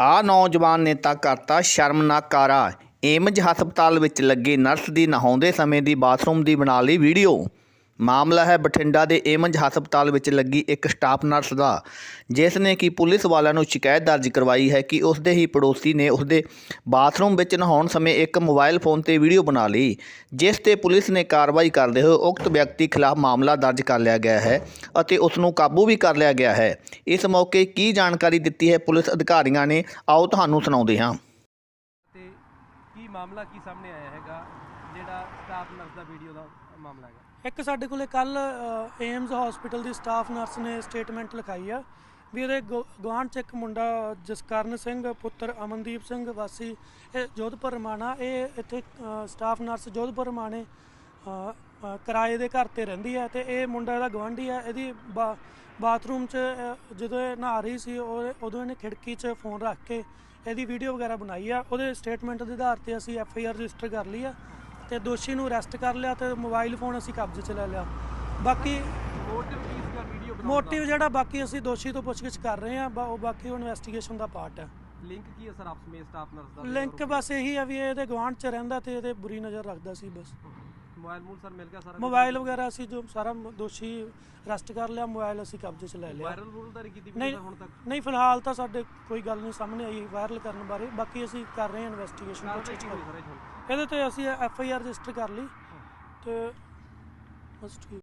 ਆ ਨੌਜਵਾਨ ਨੇ ਤਾਂ ਕਰਤਾ ਸ਼ਰਮਨਾਕ ਕਾਰਾ। ਏਮਜ ਹਸਪਤਾਲ ਵਿੱਚ ਲੱਗੇ ਨਰਸ ਦੀ ਨਹਾਉਂਦੇ ਸਮੇਂ ਦੀ ਬਾਥਰੂਮ ਦੀ ਬਣਾ ਲਈ ਵੀਡੀਓ। ਮਾਮਲਾ ਹੈ ਬਠਿੰਡਾ ਦੇ ਏਮਜ ਹਸਪਤਾਲ ਵਿੱਚ ਲੱਗੀ ਇੱਕ ਸਟਾਫ ਨਰਸ ਦਾ, ਜਿਸ ਨੇ ਕਿ ਪੁਲਿਸ ਵਾਲਿਆਂ ਨੂੰ ਸ਼ਿਕਾਇਤ ਦਰਜ ਕਰਵਾਈ ਹੈ ਕਿ ਉਸ ਦੇ ਹੀ ਪੜੋਸੀ ਨੇ ਉਸ ਦੇ ਬਾਥਰੂਮ ਵਿੱਚ ਨਹਾਉਣ ਸਮੇਂ ਇੱਕ ਮੋਬਾਈਲ ਫੋਨ ਤੇ ਵੀਡੀਓ ਬਣਾ ਲਈ, ਜਿਸ ਤੇ ਪੁਲਿਸ ਨੇ ਕਾਰਵਾਈ ਕਰਦੇ ਹੋਏ ਉਕਤ ਵਿਅਕਤੀ ਖਿਲਾਫ ਮਾਮਲਾ ਦਰਜ ਕਰ ਲਿਆ ਗਿਆ ਹੈ ਅਤੇ ਉਸ ਨੂੰ ਕਾਬੂ ਵੀ ਕਰ ਲਿਆ ਗਿਆ ਹੈ। ਇਸ ਮੌਕੇ ਕੀ ਜਾਣਕਾਰੀ ਦਿੱਤੀ ਹੈ ਪੁਲਿਸ ਅਧਿਕਾਰੀਆਂ ਨੇ, ਆਓ ਤੁਹਾਨੂੰ ਸੁਣਾਉਂਦੇ ਹਾਂ। ਤੇ ਕੀ ਮਾਮਲਾ ਕੀ ਸਾਹਮਣੇ ਆਇਆ ਹੈਗਾ, ਜਿਹੜਾ ਸਟਾਫ ਨਰਸ ਦਾ ਵੀਡੀਓ ਦਾ? ਮਾਮਲਾ ਹੈਗਾ। ਇੱਕ ਸਾਡੇ ਕੋਲੇ ਕੱਲ ਏਮਜ਼ ਹਸਪੀਟਲ ਦੀ ਸਟਾਫ ਨਰਸ ਨੇ ਸਟੇਟਮੈਂਟ ਲਿਖਾਈ ਆ ਵੀ ਇਹਦੇ ਗਵਾਂਢ ਚ ਇੱਕ ਮੁੰਡਾ ਜਸਕਰਨ ਸਿੰਘ, ਪੁੱਤਰ ਅਮਨਦੀਪ ਸਿੰਘ ਵਾਸੀ, ਇਹ ਜੋਧਪੁਰ ਰਮਾਣਾ, ਇਹ ਇੱਥੇ ਸਟਾਫ ਨਰਸ ਜੋਧਪੁਰ ਰਮਾਣੇ ਕਿਰਾਏ ਦੇ ਘਰ ਤੇ ਰਹਿੰਦੀ ਹੈ ਤੇ ਇਹ ਮੁੰਡਾ ਇਹਦਾ ਗਵਾਂਢੀ ਹੈ ਇਹਦੀ ਬਾ- ਬਾਥਰੂਮ 'ਚ ਜਦੋਂ ਇਹ ਨਹਾ ਰਹੀ ਸੀ, ਉਹ, ਉਦੋਂ ਇਹਨੇ ਖਿੜਕੀ 'ਚ ਫੋਨ ਰੱਖ ਕੇ ਇਹਦੀ ਵੀਡੀਓ ਵਗੈਰਾ ਬਣਾਈ ਆ, ਉਹਦੇ ਸਟੇਟਮੈਂਟ ਦੇ ਆਧਾਰ ਤੇ ਅਸੀਂ ਐਫ ਆਈ ਆਰ ਰਜਿਸਟਰ ਕਰ ਲਈ ਆ। ਤੇ ਦੋਸ਼ੀ ਨੂੰ ਅਰੈਸਟ ਕਰ ਲਿਆ ਤੇ ਮੋਬਾਈਲ ਫੋਨ ਅਸੀਂ ਕਬਜ਼ੇ 'ਚ ਲੈ ਲਿਆ। ਬਾਕੀ ਮੋਟਿਵ ਕੀ ਸੀਗਾ ਵੀਡੀਓ ਬਣਾਉਣ ਮੋਟਿਵ ਜਿਹੜਾ ਬਾਕੀ ਅਸੀਂ ਦੋਸ਼ੀ ਤੋਂ ਪੁੱਛਗਿੱਛ ਕਰ ਰਹੇ ਆ ਉਹ ਬਾਕੀ ਉਹ ਇਨਵੈਸਟੀਗੇਸ਼ਨ ਦਾ ਪਾਰਟ ਹੈ। ਲਿੰਕ ਕੀ ਹੈ ਸਰ ਆਪਸ ਵਿੱਚ ਸਟਾਫ ਨਰਸ ਦਾ? ਲਿੰਕ ਬਸ ਇਹੀ ਆ ਵੀ ਇਹ ਇਹਦੇ ਗਵਾਂਢ 'ਚ ਰਹਿੰਦਾ ਤੇ ਇਹਦੇ ਬੁਰੀ ਨਜ਼ਰ ਰੱਖਦਾ ਸੀ ਬਸ। ਮੋਬਾਈਲ ਮੂਲ ਸਰ ਮਿਲ ਗਿਆ ਸਾਰਾ ਮੋਬਾਈਲ ਵਗੈਰਾ ਅਸੀਂ ਜੋ ਸਾਰਾ ਦੋਸ਼ੀ ਅਰੈਸਟ ਕਰ ਲਿਆ ਮੋਬਾਈਲ ਅਸੀਂ ਕਬਜ਼ੇ 'ਚ ਲੈ ਲਿਆ। ਵਾਇਰਲ ਰੂਲ ਦਾ ਕੀਤੀ ਨਹੀਂ ਵੀਡੀਓ ਹੁਣ ਤੱਕ? ਨਹੀਂ ਫਿਲਹਾਲ ਤਾਂ ਸਾਡੇ ਕੋਈ ਗੱਲ ਨਹੀਂ ਸਾਹਮਣੇ ਆਈ ਵਾਇਰਲ ਕਰਨ ਬਾਰੇ। ਬਾਕੀ ਅਸੀਂ ਕਰ ਰਹੇ ਹਾਂ ਇਨਵੈਸਟੀਗੇਸ਼ਨ ਇਹਦੇ ਤੇ ਅਸੀਂ ਐਫ ਆਈ ਆਰ ਰਜਿਸਟਰ ਕਰ ਲਈ ਤੇ ਬਸ ਠੀਕ।